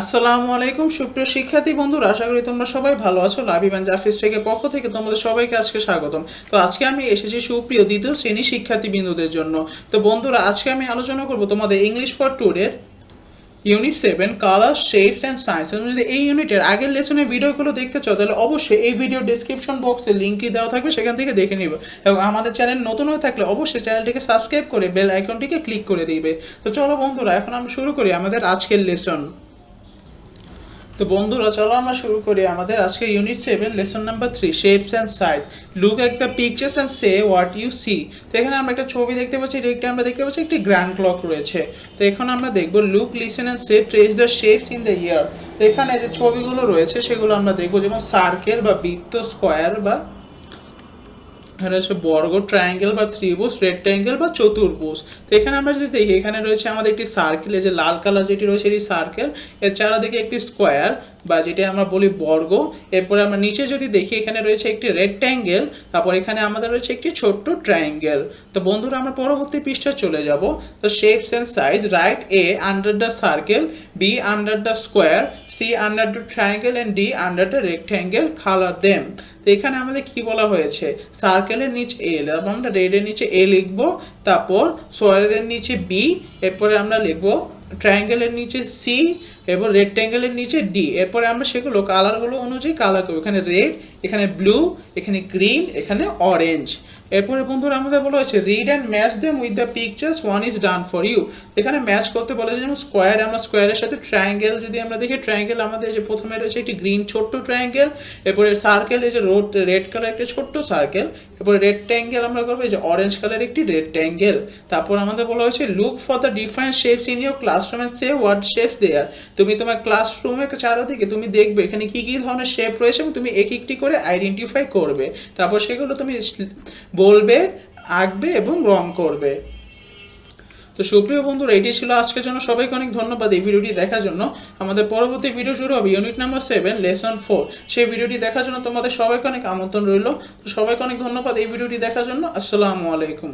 আসসালামু আলাইকুম, সুপ্রিয় শিক্ষার্থী বন্ধুরা, আশা করি তোমরা সবাই ভালো আছো। লাভিবান জাফিস থেকে পক্ষ থেকে তোমাদের সবাইকে আজকে স্বাগতম। তো আজকে আমি এসেছি সুপ্রিয় দ্বিতীয় শ্রেণি শিক্ষার্থী বিন্দুদের জন্য। তো বন্ধুরা, আজকে আমি আলোচনা করব তোমাদের English for টুডের unit seven colour shapes and science যদি এই ইউনিটের আগের লেসনের ভিডিওগুলো দেখতে চাও, তাহলে অবশ্যই এই ভিডিও ডিসক্রিপশন বক্সে লিঙ্কটি দেওয়া থাকবে, সেখান থেকে দেখে নিবে। এবং আমাদের চ্যানেল নতুন হয়ে থাকলে অবশ্যই চ্যানেলটিকে সাবস্ক্রাইব করে বেল আইকনটিকে ক্লিক করে দিবে। তো চলো বন্ধুরা, এখন আমরা শুরু করি আমাদের আজকের লেসন তো বন্ধুরা, চলো আমরা শুরু করি আমাদের আজকে unit seven lesson number three shapes and size look at the pictures and say what you see তো এখানে আমরা একটা ছবি দেখতে পাচ্ছি, এটা একটা আমরা দেখতে পাচ্ছি, একটি গ্র্যান্ড ক্লক রয়েছে। তো এখন আমরা দেখব look listen and say trace the shapes in the air এখানে যে ছবিগুলো রয়েছে, সেগুলো আমরা দেখব, যেমন সার্কেল বা বৃত্ত স্কোয়ার বা হচ্ছে বর্গ ট্রায়াঙ্গেল বা ত্রিভুজ রেক্ট্যাঙ্গেল বা চতুর্ভুজ। তো এখানে আমরা যদি দেখি, এখানে রয়েছে আমাদের একটি সার্কেল যে লাল কালার যেটি রয়েছে এটি সার্কেল এর চারিদিকে একটি স্কোয়ার বা যেটি আমরা বলি বর্গ। এরপরে আমরা নিচে যদি দেখি, এখানে রয়েছে একটি রেক্ট্যাঙ্গেল তারপর এখানে আমাদের রয়েছে একটি ছোট্ট ট্রায়াঙ্গেল তো বন্ধুরা, আমরা পরবর্তী পৃষ্ঠায় চলে যাব। তো shapes and size write A under the circle B under the square C under the triangle and D under the rectangle colour them তো এখানে আমাদের কি বলা হয়েছে? সার্কেলের নিচে এ এবং আমরা রেডের নিচে এ লিখব, তারপর সোয়ারের নিচে বি এরপরে আমরা লিখব ট্রায়াঙ্গেলের নিচে সি এবং রেক্ট্যাঙ্গেলের নিচে ডি এরপরে আমরা সেগুলো কালারগুলো অনুযায়ী কালার করব। এখানে রেড এখানে ব্লু এখানে গ্রিন এখানে অরেঞ্জ এরপরে বন্ধুরা, আমাদের বলা হয়েছে read and match them with the pictures one is done for you এখানে ম্যাচ করতে বলেছে যেমন স্কোয়ার আমরা স্কোয়ারের সাথে ট্রায়াঙ্গেল যদি আমরা দেখি ট্রায়াঙ্গেল আমাদের যে প্রথমে রয়েছে একটি গ্রিন ছোট্ট ট্রায়াঙ্গেল এরপরে সার্কেল এই যে রোড রেড কালার একটি ছোট্ট সার্কেল এরপরে রেড ট্যাঙ্গেল আমরা করব, এই যে অরেঞ্জ কালার একটি রেড ট্যাঙ্গেল তারপর আমাদের বলা হয়েছে look for the different shapes in your classroom and say what shapes there তুমি তোমার ক্লাসরুমের চারোদিকে তুমি দেখবে এখানে কি কি ধরনের শেপ রয়েছে এবং তুমি এক একটি করে আইডেন্টিফাই করবে। তারপর সেগুলো তুমি বলবে, আঁকবে এবং রং করবে। তো সুপ্রিয় বন্ধুরা, এটি ছিল আজকের জন্য। সবাইকে অনেক ধন্যবাদ এই ভিডিওটি দেখার জন্য। আমাদের পরবর্তী ভিডিও শুরু হবে unit number seven lesson four সেই ভিডিওটি দেখার জন্য তোমাদের সবাইকে অনেক আমন্ত্রণ রইল। তো সবাইকে অনেক ধন্যবাদ এই ভিডিওটি দেখার জন্য। আসসালামু আলাইকুম।